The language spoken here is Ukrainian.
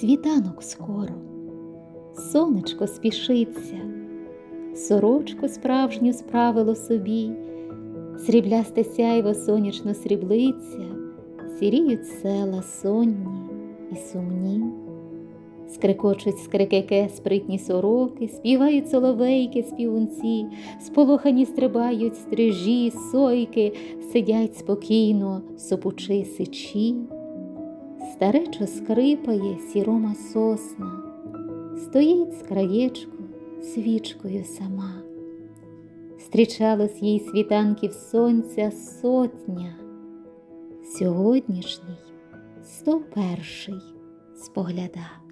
Світанок скоро, сонечко спішиться, сорочку справжню справило собі, сріблясте сяйво сонячно сріблиться, сіріють села сонні і сумні. Скрикочуть скрикеке спритні сороки, співають соловейки, співунці, сполохані стрибають стрижі, сойки, сидять спокійно, сопучи сичі. Старечо скрипає сірома сосна, стоїть з краєчку свічкою сама. Стрічалось їй світанків сонця сотня, сьогоднішній сто перший спогляда.